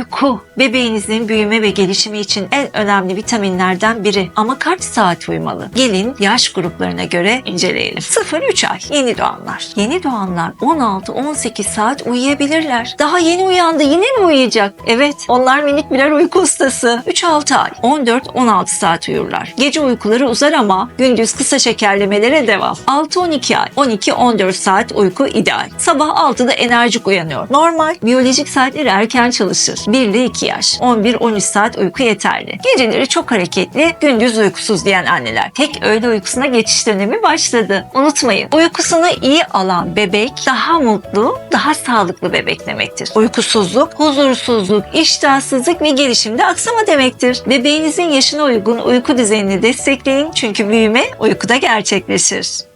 Uyku bebeğinizin büyüme ve gelişimi için en önemli vitaminlerden biri. Ama kaç saat uyumalı? Gelin yaş gruplarına göre inceleyelim. 0-3 ay yeni doğanlar. Yeni doğanlar 16-18 saat uyuyabilirler. Daha yeni uyandı yine mi uyuyacak? Evet onlar minik birer uyku ustası. 3-6 ay 14-16 saat uyurlar. Gece uykuları uzar ama gündüz kısa şekerlemelere devam. 6-12 ay 12-14 saat uyku ideal. Sabah 6'da enerjik uyanıyor. Normal. Biyolojik saatleri erken çalışır. 1 ile 2 yaş. 11-13 saat uyku yeterli. Geceleri çok hareketli, gündüz uykusuz diyen anneler. Tek öğle uykusuna geçiş dönemi başladı. Unutmayın, uykusunu iyi alan bebek daha mutlu, daha sağlıklı bebek demektir. Uykusuzluk, huzursuzluk, iştahsızlık ve gelişimde aksama demektir. Bebeğinizin yaşına uygun uyku düzenini destekleyin çünkü büyüme uykuda gerçekleşir.